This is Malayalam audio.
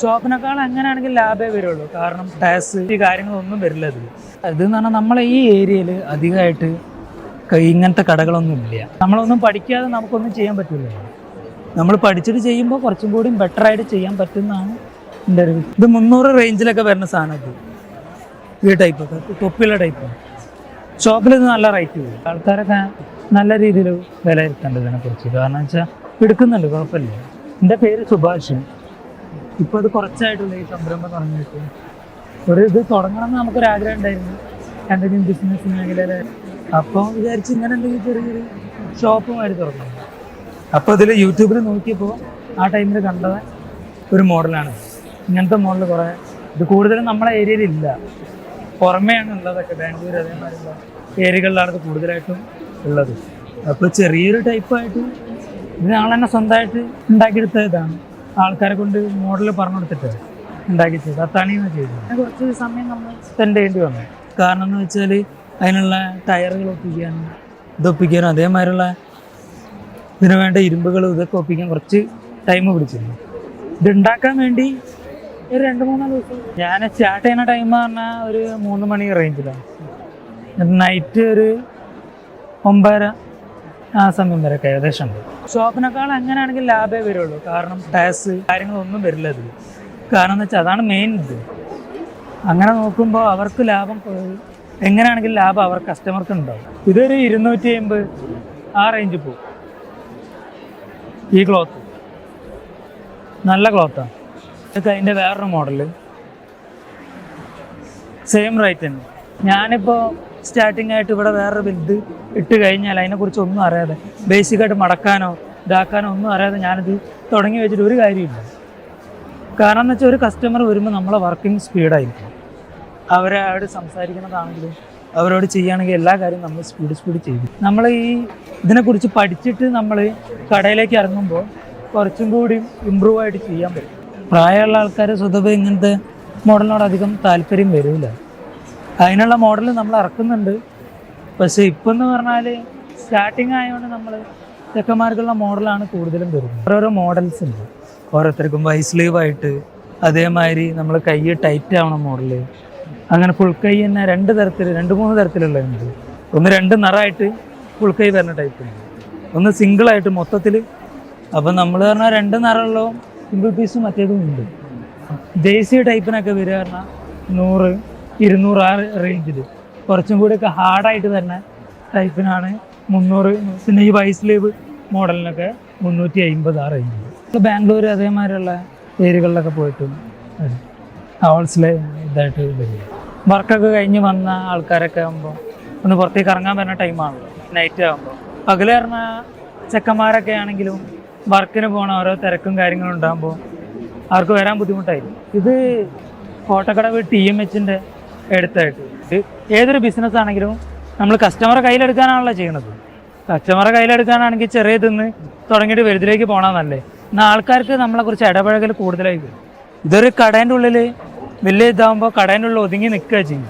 ഷോപ്പിനേക്കാൾ ആണെങ്കിൽ ലാഭേ വരുള്ളൂ. കാരണം ടാക്സ് ഈ കാര്യങ്ങളൊന്നും വരില്ല അതിൽ ഇതെന്ന് പറഞ്ഞാൽ നമ്മളെ ഈ ഏരിയയിൽ അധികമായിട്ട് ഇങ്ങനത്തെ കടകളൊന്നും ഇല്ല. നമ്മളൊന്നും പഠിക്കാതെ നമുക്കൊന്നും ചെയ്യാൻ പറ്റില്ല നമ്മൾ പഠിച്ചിട്ട് ചെയ്യുമ്പോൾ കുറച്ചും കൂടി ബെറ്റർ ആയിട്ട് ചെയ്യാൻ പറ്റുന്നതാണ് എന്റെ ഒരു ഇത്. മുന്നൂറ് റേഞ്ചിലൊക്കെ വരുന്ന സാധനം ഇത്. ഈ ടൈപ്പ് തൊപ്പിയുള്ള ടൈപ്പ് ഷോപ്പിൽ ഇത് നല്ല റേറ്റ് വരും ആൾക്കാരൊക്കെ നല്ല രീതിയിൽ വിലയിരുത്തേണ്ടത് ഇതിനെക്കുറിച്ച് കാരണം വെച്ചാൽ എടുക്കുന്നുണ്ട് കുഴപ്പമില്ല. എന്റെ പേര് സുഭാഷ്. ഇപ്പോൾ അത് കുറച്ചായിട്ടുള്ള ഈ സംരംഭം തുടങ്ങിയിട്ട് ഒരു ഇത് തുടങ്ങണം എന്ന് നമുക്കൊരു ആഗ്രഹം ഉണ്ടായിരുന്നു. എന്തെങ്കിലും ബിസിനസ് മേഖലയിൽ അപ്പോൾ വിചാരിച്ച് ഇങ്ങനെ എന്തെങ്കിലും ചെറിയൊരു ഷോപ്പുമായിട്ട് തുടങ്ങണം. അപ്പോൾ ഇതിൽ യൂട്യൂബിൽ നോക്കിയപ്പോൾ ആ ടൈമിൽ കണ്ടത് ഒരു മോഡലാണ്. ഇങ്ങനത്തെ മോഡൽ കുറേ. ഇത് കൂടുതലും നമ്മളെ ഏരിയയിൽ ഇല്ല. പുറമെയാണ് ഉള്ളതൊക്കെ. ബാംഗ്ലൂർ അതേമാതിരിയുള്ള ഏരിയകളിലാണ് ഇത് കൂടുതലായിട്ടും ഉള്ളത്. അപ്പോൾ ചെറിയൊരു ടൈപ്പായിട്ട് ഇത് ഞങ്ങൾ തന്നെ സ്വന്തമായിട്ട് ഉണ്ടാക്കിയെടുത്ത ഇതാണ്. ആൾക്കാരെ കൊണ്ട് മോഡൽ പറഞ്ഞു കൊടുത്തിട്ട് ഉണ്ടാക്കി ചെയ്തു. അത്താണിന്ന് ചെയ്തത് പിന്നെ കുറച്ച് സമയം നമ്മൾ സ്പെൻഡ് ചെയ്യേണ്ടി വന്നു. കാരണം എന്ന് വെച്ചാൽ അതിനുള്ള ടയറുകൾ ഒപ്പിക്കാനും ഇതൊപ്പിക്കാനും അതേമാതിരിയുള്ള ഇതിന് വേണ്ട ഇരുമ്പുകൾ ഇതൊക്കെ ഒപ്പിക്കാൻ കുറച്ച് ടൈം പിടിച്ചിരുന്നു. ഇത് ഉണ്ടാക്കാൻ വേണ്ടി ഒരു രണ്ട് മൂന്നാൽ ദിവസം. ഞാൻ സ്റ്റാർട്ട് ചെയ്യുന്ന ടൈം പറഞ്ഞാൽ ഒരു മൂന്ന് മണി റേഞ്ചിലാണ് നൈറ്റ് ഒരു ഒമ്പതര ആ സമയം വരെ ഏകദേശം ഉണ്ട്. ഷോപ്പിനേക്കാൾ അങ്ങനെയാണെങ്കിൽ ലാഭേ വരുള്ളൂ. കാരണം ടാക്സ് കാര്യങ്ങളൊന്നും വരില്ല അതിൽ കാരണം എന്ന് വെച്ചാൽ അതാണ് മെയിൻ ഇത്. അങ്ങനെ നോക്കുമ്പോൾ അവർക്ക് ലാഭം എങ്ങനെയാണെങ്കിൽ ലാഭം അവർ കസ്റ്റമർക്ക് ഉണ്ടാവും. ഇതൊരു ഇരുന്നൂറ്റി അമ്പത് ആ റേഞ്ചിൽ പോകും ഈ ക്ലോത്ത് നല്ല ക്ലോത്താണ് ഇതൊക്കെ അതിന്റെ വേറൊരു മോഡൽ സെയിം റേറ്റ് തന്നെ. ഞാനിപ്പോൾ സ്റ്റാർട്ടിംഗ് ആയിട്ട് ഇവിടെ വേറൊരു ബിൽഡ് ഇട്ട് കഴിഞ്ഞാൽ അതിനെക്കുറിച്ച് ഒന്നും അറിയാതെ ബേസിക്കായിട്ട് മടക്കാനോ ഇതാക്കാനോ ഒന്നും അറിയാതെ ഞാനിത് തുടങ്ങി വെച്ചിട്ട് ഒരു കാര്യമില്ല. കാരണം എന്ന് വെച്ചാൽ ഒരു കസ്റ്റമർ വരുമ്പോൾ നമ്മളെ വർക്കിംഗ് സ്പീഡായിരിക്കും അവരോട് സംസാരിക്കുന്നതാണെങ്കിലും അവരോട് ചെയ്യുകയാണെങ്കിൽ എല്ലാ കാര്യവും നമ്മൾ സ്പീഡ് സ്പീഡ് ചെയ്യും. നമ്മൾ ഈ ഇതിനെക്കുറിച്ച് പഠിച്ചിട്ട് നമ്മൾ കടയിലേക്ക് ഇറങ്ങുമ്പോൾ കുറച്ചും കൂടി ഇമ്പ്രൂവ് ആയിട്ട് ചെയ്യാൻ പറ്റും. പ്രായമുള്ള ആൾക്കാർ സ്വതവേ ഇങ്ങനത്തെ മോഡലിനോട് അധികം താല്പര്യം വരില്ല അതിനുള്ള മോഡൽ നമ്മൾ ഇറക്കുന്നുണ്ട്. പക്ഷേ ഇപ്പം എന്ന് പറഞ്ഞാൽ സ്റ്റാർട്ടിങ് ആയതുകൊണ്ട് നമ്മൾ ചെക്കന്മാർക്കുള്ള മോഡലാണ് കൂടുതലും വരുന്നത്. ഓരോരോ മോഡൽസ് ഉണ്ട്. ഓരോരുത്തർക്കും വൈ സ്ലീവായിട്ട് അതേമാതിരി നമ്മൾ കൈ ടൈറ്റ് ആവണ മോഡൽ അങ്ങനെ ഫുൾ കൈ തന്നെ രണ്ട് തരത്തിൽ രണ്ട് മൂന്ന് തരത്തിലുള്ളതുണ്ട് ഒന്ന് രണ്ട് നിറമായിട്ട് ഫുൾ കൈ വരുന്ന ടൈപ്പ് ഉണ്ട്. ഒന്ന് സിംഗിൾ ആയിട്ട് മൊത്തത്തിൽ അപ്പം നമ്മൾ പറഞ്ഞാൽ രണ്ട് നിറമുള്ളതും സിംഗിൾ പീസും മറ്റേതും ഉണ്ട്. ജേഴ്സി ടൈപ്പിനൊക്കെ വരിക പറഞ്ഞാൽ നൂറ് ഇരുന്നൂറ് ആ റേഞ്ചിൽ കുറച്ചും കൂടിയൊക്കെ ഹാർഡായിട്ട് തന്നെ ടൈപ്പിനാണ് മുന്നൂറ് പിന്നെ ഈ വൈസ് ലീവ് മോഡലിനൊക്കെ മുന്നൂറ്റി അമ്പത് ആ റേഞ്ചിൽ ബാംഗ്ലൂർ അതേമാതിരിയുള്ള ഏരിയകളിലൊക്കെ പോയിട്ടും ഹോൾസിലെ ഇതായിട്ട് വരും വർക്കൊക്കെ കഴിഞ്ഞ് വന്ന ആൾക്കാരൊക്കെ ആകുമ്പോൾ ഒന്ന് പുറത്തേക്ക് ഇറങ്ങാൻ വരുന്ന ടൈമാണല്ലോ നൈറ്റ് ആകുമ്പോൾ പകൽ പറഞ്ഞ ചെക്കന്മാരൊക്കെ ആണെങ്കിലും വർക്കിന് പോകണ ഓരോ തിരക്കും കാര്യങ്ങളും ഉണ്ടാകുമ്പോൾ അവർക്ക് വരാൻ ബുദ്ധിമുട്ടായിരിക്കും. ഇത് കോട്ടക്കടവ് ടി എം എച്ചിന്റെ അടുത്തായിട്ട് ഇത് ഏതൊരു ബിസിനസ് ആണെങ്കിലും നമ്മൾ കസ്റ്റമറെ കയ്യിലെടുക്കാനാണല്ലോ ചെയ്യണത്. കസ്റ്റമറെ കയ്യിലെടുക്കാനാണെങ്കിൽ ചെറിയ തിന്ന് തുടങ്ങിയിട്ട് വലുതിലേക്ക് പോകണമെന്നല്ലേ നല്ലേ. എന്നാൽ ആൾക്കാർക്ക് നമ്മളെക്കുറിച്ച് ഇടപഴകൽ കൂടുതലായി വരും. ഇതൊരു കടേന്റെ ഉള്ളിൽ വലിയ ഇതാകുമ്പോൾ കടേന്റെ ഉള്ളിൽ ഒതുങ്ങി നിൽക്കുക ചെയ്യും.